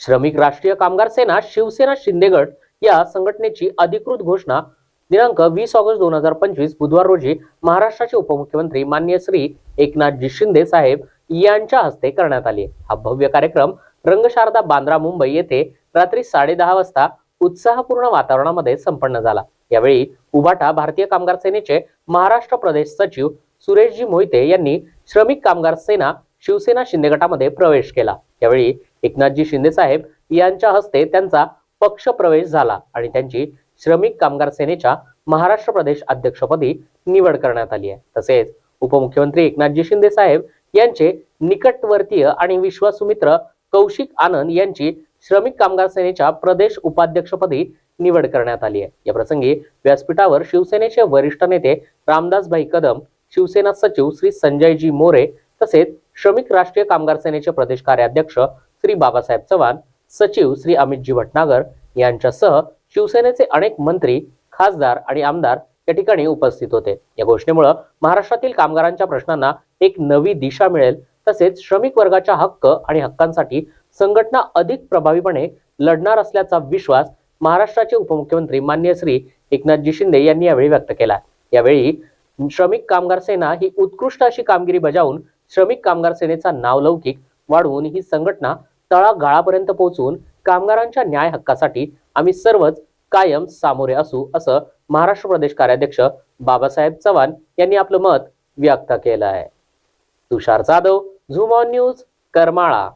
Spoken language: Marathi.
श्रमिक राष्ट्रीय कामगार सेना शिवसेना शिंदेगड या संघटनेची अधिकृत घोषणा दिनांक वीस ऑगस्ट दोन हजार पंचवीस बुधवार रोजी महाराष्ट्राचे उपमुख्यमंत्री मान्य श्री एकनाथजी शिंदे साहेब यांच्या हस्ते करण्यात आली. हा भव्य कार्यक्रम रंगशारदा बांद्रा मुंबई येथे रात्री साडेदहा वाजता उत्साहपूर्ण वातावरणामध्ये संपन्न झाला. यावेळी उभाटा भारतीय कामगार सेनेचे महाराष्ट्र प्रदेश सचिव सुरेशजी मोहिते यांनी श्रमिक कामगार सेना शिवसेना शिंदे गटामध्ये प्रवेश केला. यावेळी एकनाथजी शिंदे साहेब यांच्या हस्ते त्यांचा पक्ष प्रवेश झाला आणि त्यांची श्रमिक कामगार सेनेच्या महाराष्ट्र प्रदेश अध्यक्षपदी निवड करण्यात आली आहे. तसेच उपमुख्यमंत्री एकनाथजी शिंदे साहेब यांचे निकटवर्तीय आणि विश्वासुमित्र कौशिक आनंद यांची श्रमिक कामगार सेनेच्या प्रदेश उपाध्यक्षपदी निवड करण्यात आली आहे. या प्रसंगी व्यासपीठावर शिवसेनेचे वरिष्ठ नेते रामदासभाई कदम शिवसेना सचिव श्री संजयजी मोरे तसेच श्रमिक राष्ट्रीय कामगार सेनेचे प्रदेश कार्याध्यक्ष श्री बाबासाहेब चव्हाण सचिव श्री अमितजी भटनागर यांच्यासह शिवसेनेचे अनेक मंत्री खासदार आणि आमदार या ठिकाणी उपस्थित होते. या घोषणेमुळे महाराष्ट्रातील कामगारांच्या प्रश्नांना एक नवी दिशा मिळेल तसेच श्रमिक वर्गाच्या हक्क आणि हक्कांसाठी संघटना अधिक प्रभावीपणे लढणार असल्याचा विश्वास महाराष्ट्राचे उपमुख्यमंत्री मान्य श्री एकनाथजी शिंदे यांनी यावेळी व्यक्त केला. यावेळी श्रमिक कामगार सेना ही उत्कृष्ट अशी कामगिरी बजावून श्रमिक कामगार सेनेचा नावलौकिक वाढवून ही संघटना तळागाळापर्यंत पोहोचून कामगारांच्या न्याय हक्कासाठी आम्ही सर्वच कायम सामोरे असू असं महाराष्ट्र प्रदेश कार्याध्यक्ष बाबासाहेब चव्हाण यांनी आपलं मत व्यक्त केलं आहे. Tushar Jadhav zoom on news Karmala.